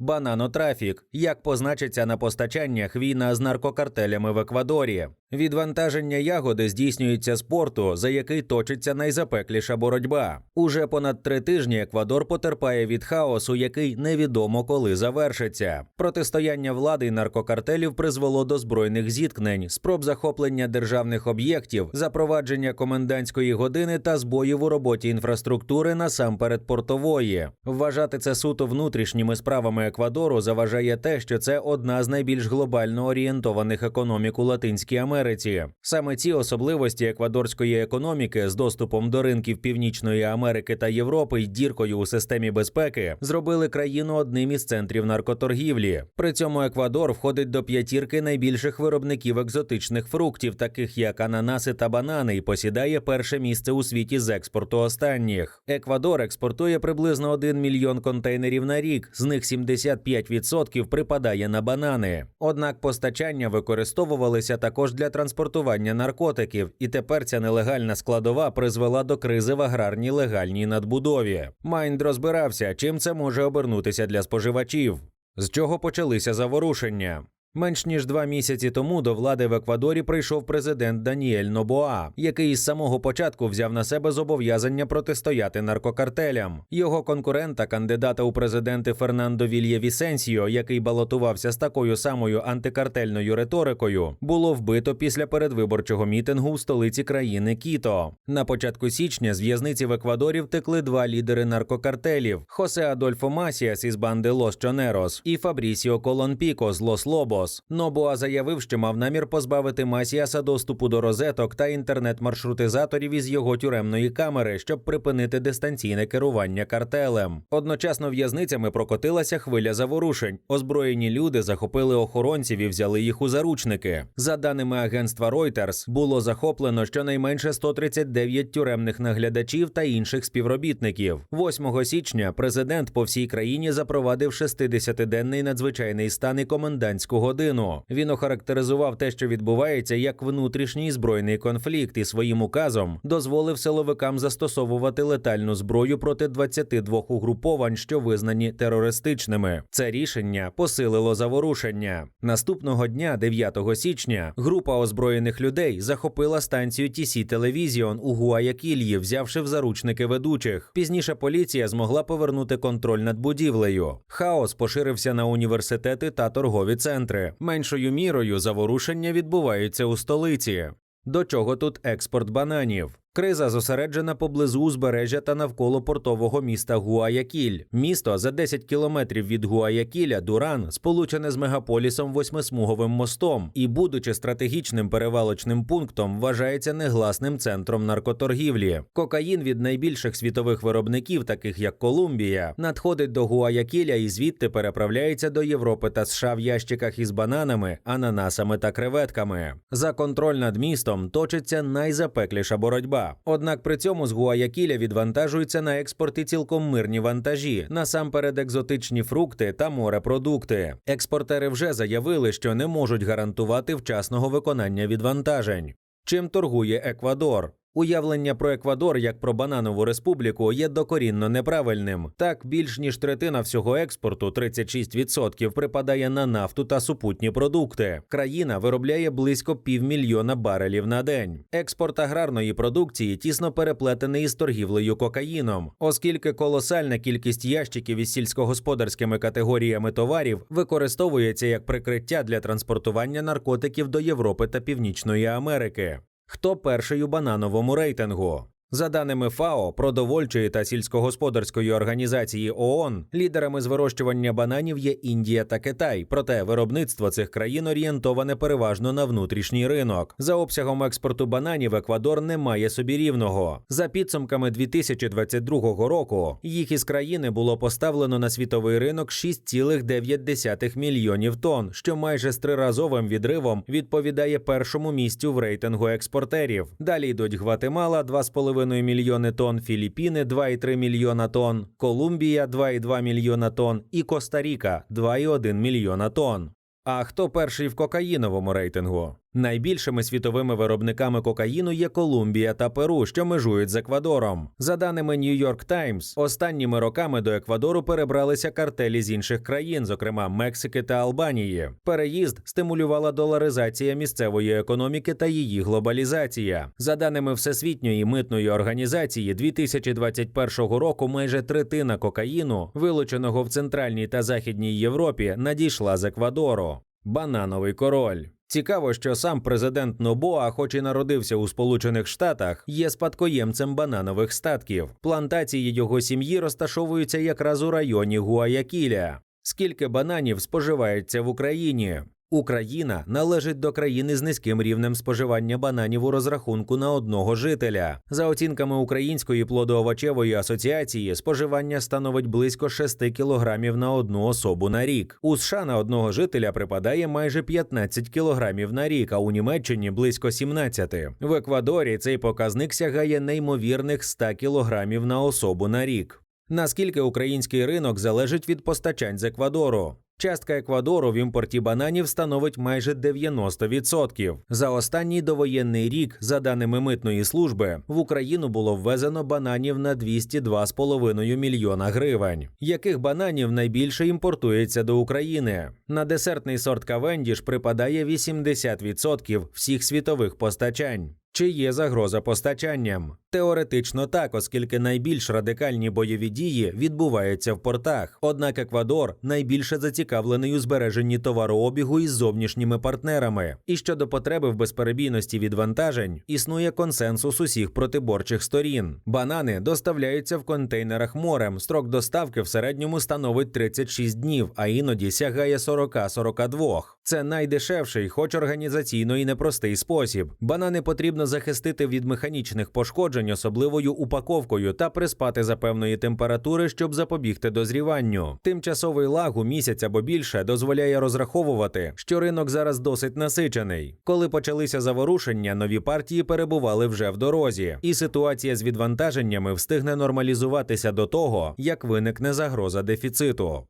Бананотрафік. Як позначиться на постачаннях війна з наркокартелями в Еквадорі? Відвантаження ягоди здійснюється з порту, за який точиться найзапекліша боротьба. Уже понад три тижні Еквадор потерпає від хаосу, який невідомо коли завершиться. Протистояння влади й наркокартелів призвело до збройних зіткнень, спроб захоплення державних об'єктів, запровадження комендантської години та збоїв у роботі інфраструктури насамперед портової. Вважати це суто внутрішніми справами Еквадору заважає те, що це одна з найбільш глобально орієнтованих економік у Латинській Америці. Саме ці особливості еквадорської економіки з доступом до ринків Північної Америки та Європи й діркою у системі безпеки зробили країну одним із центрів наркоторгівлі. При цьому Еквадор входить до п'ятірки найбільших виробників екзотичних фруктів, таких як ананаси та банани, і посідає перше місце у світі з експорту останніх. Еквадор експортує приблизно 1 мільйон контейнерів на рік, з них 75% припадає на банани. Однак постачання використовувалися також для транспортування наркотиків, і тепер ця нелегальна складова призвела до кризи в аграрній легальній надбудові. Майнд розбирався, чим це може обернутися для споживачів. З чого почалися заворушення? Менш ніж два місяці тому до влади в Еквадорі прийшов президент Даніель Нобоа, який із самого початку взяв на себе зобов'язання протистояти наркокартелям. Його конкурента, кандидата у президенти Фернандо Вільє Вісенсіо, який балотувався з такою самою антикартельною риторикою, було вбито після передвиборчого мітингу у столиці країни Кіто. На початку січня з в'язниці в Еквадорі втекли два лідери наркокартелів: Хосе Адольфо Масіас із банди Лос Чонерос і Фабрісіо Колонпіко з Лос Лобос. Нобуа заявив, що мав намір позбавити Масіаса доступу до розеток та інтернет-маршрутизаторів із його тюремної камери, щоб припинити дистанційне керування картелем. Одночасно в'язницями прокотилася хвиля заворушень. Озброєні люди захопили охоронців і взяли їх у заручники. За даними агентства Reuters, було захоплено щонайменше 139 тюремних наглядачів та інших співробітників. 8 січня президент по всій країні запровадив 60-денний надзвичайний стан і комендантську годину. Він охарактеризував те, що відбувається, як внутрішній збройний конфлікт, і своїм указом дозволив силовикам застосовувати летальну зброю проти 22 угруповань, що визнані терористичними. Це рішення посилило заворушення. Наступного дня, 9 січня, група озброєних людей захопила станцію TC Телевізіон у Гуаякільї, взявши в заручники ведучих. Пізніше поліція змогла повернути контроль над будівлею. Хаос поширився на університети та торгові центри. Меншою мірою заворушення відбуваються у столиці. До чого тут експорт бананів? Криза зосереджена поблизу узбережжя та навколо портового міста Гуаякіль. Місто за 10 кілометрів від Гуаякіля, Дуран, сполучене з мегаполісом восьмисмуговим мостом і, будучи стратегічним перевалочним пунктом, вважається негласним центром наркоторгівлі. Кокаїн від найбільших світових виробників, таких як Колумбія, надходить до Гуаякіля і звідти переправляється до Європи та США в ящиках із бананами, ананасами та креветками. За контроль над містом точиться найзапекліша боротьба. Однак при цьому з Гуаякіля відвантажуються на експорт і цілком мирні вантажі, насамперед екзотичні фрукти та морепродукти. Експортери вже заявили, що не можуть гарантувати вчасного виконання відвантажень. Чим торгує Еквадор? Уявлення про Еквадор як про бананову республіку є докорінно неправильним. Так, більш ніж третина всього експорту, 36%, припадає на нафту та супутні продукти. Країна виробляє близько півмільйона барелів на день. Експорт аграрної продукції тісно переплетений із торгівлею кокаїном, оскільки колосальна кількість ящиків із сільськогосподарськими категоріями товарів використовується як прикриття для транспортування наркотиків до Європи та Північної Америки. Хто перший у банановому рейтингу? За даними ФАО, продовольчої та сільськогосподарської організації ООН, лідерами з вирощування бананів є Індія та Китай. Проте виробництво цих країн орієнтоване переважно на внутрішній ринок. За обсягом експорту бананів Еквадор не має собі рівного. За підсумками 2022 року їх із країни було поставлено на світовий ринок 6,9 мільйонів тонн, що майже з триразовим відривом відповідає першому місцю в рейтингу експортерів. Далі йдуть Гватемала 2,5 мільйони тонн, Філіппіни 2,3 мільйона тонн, Колумбія 2,2 мільйона тонн і Коста-Ріка 2,1 мільйона тонн. А хто перший в кокаїновому рейтингу? Найбільшими світовими виробниками кокаїну є Колумбія та Перу, що межують з Еквадором. За даними New York Times, останніми роками до Еквадору перебралися картелі з інших країн, зокрема Мексики та Албанії. Переїзд стимулювала доларизація місцевої економіки та її глобалізація. За даними Всесвітньої митної організації, 2021 року майже третина кокаїну, вилученого в центральній та західній Європі, надійшла з Еквадору. Банановий король. Цікаво, що сам президент Нобоа, хоч і народився у Сполучених Штатах, є спадкоємцем бананових статків. Плантації його сім'ї розташовуються якраз у районі Гуаякіля. Скільки бананів споживається в Україні? Україна належить до країни з низьким рівнем споживання бананів у розрахунку на одного жителя. За оцінками Української плодоовочевої асоціації, споживання становить близько 6 кілограмів на одну особу на рік. У США на одного жителя припадає майже 15 кілограмів на рік, а у Німеччині близько 17. В Еквадорі цей показник сягає неймовірних 100 кілограмів на особу на рік. Наскільки український ринок залежить від постачань з Еквадору? Частка Еквадору в імпорті бананів становить майже 90%. За останній довоєнний рік, за даними митної служби, в Україну було ввезено бананів на 202,5 мільйона гривень. Яких бананів найбільше імпортується до України? На десертний сорт Кавендіш припадає 80% всіх світових постачань. Чи є загроза постачанням? Теоретично так, оскільки найбільш радикальні бойові дії відбуваються в портах. Однак Еквадор найбільше зацікавлений у збереженні товарообігу із зовнішніми партнерами. І щодо потреби в безперебійності відвантажень існує консенсус усіх протиборчих сторін. Банани доставляються в контейнерах морем. Строк доставки в середньому становить 36 днів, а іноді сягає 40-42. Це найдешевший, хоч організаційно і непростий спосіб. Банани потрібно захистити від механічних пошкоджень особливою упаковкою та приспати за певної температури, щоб запобігти дозріванню. Тимчасовий лаг у місяць або більше дозволяє розраховувати, що ринок зараз досить насичений. Коли почалися заворушення, нові партії перебували вже в дорозі, і ситуація з відвантаженнями встигне нормалізуватися до того, як виникне загроза дефіциту.